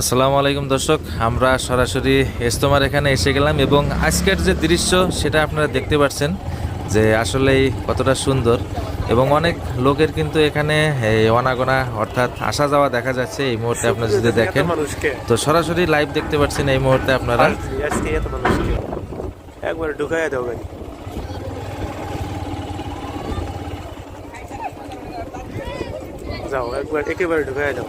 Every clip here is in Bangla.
আসসালামু আলাইকুম দর্শক আমরা সরাসরি ইস্তমার এখানে এসে গেলাম এবং আজকের যে দৃশ্য সেটা আপনারা দেখতে পাচ্ছেন যে আসলেই কতটা সুন্দর এবং অনেক লোকের কিন্তু এখানে অনাগোনা অর্থাৎ আসা যাওয়া দেখা যাচ্ছে এই মুহূর্তে আপনারা যদি দেখেন। তো সরাসরি লাইভ দেখতে পাচ্ছেন এই মুহূর্তে আপনারা। একবার ঢুকাই দাও গাড়ি। যাও একবার একেবারে ঢুকাই দাও।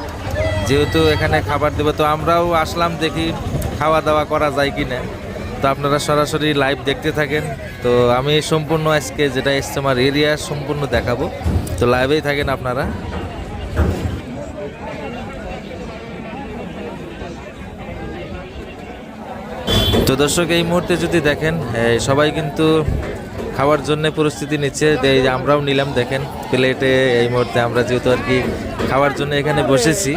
যেহেতু এখানে খাবার দেবে, তো আমরাও আসলাম দেখি খাওয়া দাওয়া করা যায় কি না তো আপনারা সরাসরি লাইভ দেখতে থাকেন। তো আমি সম্পূর্ণ আজকে যেটা এসছে আমার এরিয়া সম্পূর্ণ দেখাবো। তো লাইভেই থাকেন আপনারা। তো দর্শক, এই মুহূর্তে যদি দেখেন সবাই কিন্তু খাওয়ার জন্য পরিস্থিতি নিচ্ছে। আমরাও নিলাম, দেখেন প্লেটে এই মুহূর্তে আমরা যেহেতু আর কি খাওয়ার জন্য এখানে বসেছি।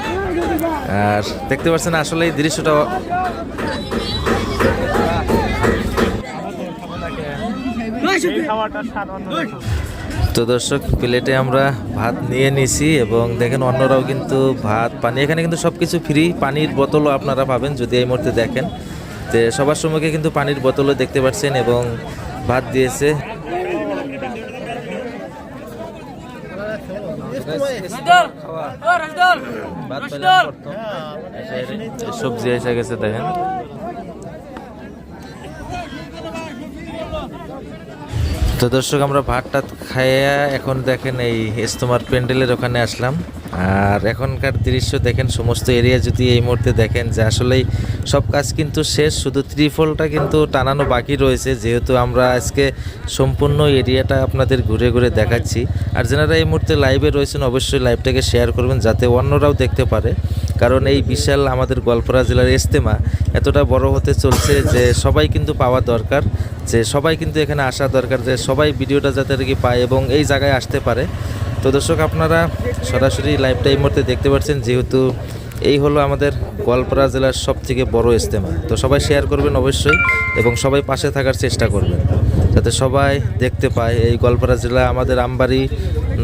আর দেখতে পাচ্ছেন আসলে এই দৃশ্যটা তো দর্শক, প্লেটে আমরা ভাত নিয়ে নিছি এবং দেখেন অন্যরাও কিন্তু ভাত, পানি। এখানে কিন্তু সব কিছু ফ্রি পানির বোতলও আপনারা পাবেন যদি এই মুহূর্তে দেখেন। তো সবার সম্মুখে কিন্তু পানির বোতলও দেখতে পাচ্ছেন এবং ভাত দিয়েছে। সবজি এসে গেছে দেখেন তো দর্শক, আমরা ভাত টাত খাইয়া এখন দেখেন এই ইস্তমার প্যান্ডেলের ওখানে আসলাম। আর এখনকার দৃশ্য দেখেন, সমস্ত এরিয়া যদি এই মুহূর্তে দেখেন যে আসলেই সব কাজ কিন্তু শেষ, শুধু ত্রিফলটা কিন্তু টানানো বাকি রয়েছে, যেহেতু আমরা আজকে সম্পূর্ণ এরিয়াটা আপনাদের ঘুরে ঘুরে দেখাচ্ছি। আর যারা এই মুহূর্তে লাইভে রয়েছেন, অবশ্যই লাইভটাকে শেয়ার করবেন, যাতে অন্যরাও দেখতে পারে। কারণ এই বিশাল আমাদের গোয়ালপাড়া জেলার ইস্তেমা এতটা বড় হতে চলছে যে সবাই কিন্তু পাওয়া দরকার, যে সবাই কিন্তু এখানে আসা দরকার, যে সবাই ভিডিওটা যাতে আর কি পায় এবং এই জায়গায় আসতে পারে। তো দর্শক, আপনারা সরাসরি লাইভটা এই মুহূর্তে দেখতে পাচ্ছেন, যেহেতু এই হলো আমাদের গোয়ালপাড়া জেলার সব থেকে বড় ইজতেমা। তো সবাই শেয়ার করবেন অবশ্যই এবং সবাই পাশে থাকার চেষ্টা করবেন, যাতে সবাই দেখতে পায় এই গোয়ালপাড়া জেলা আমাদের আমবাড়ি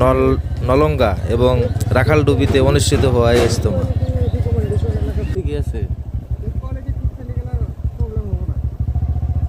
নল, নলঙ্গা এবং রাখালডুবিতে অনুষ্ঠিত হওয়া এই ইজতেমা।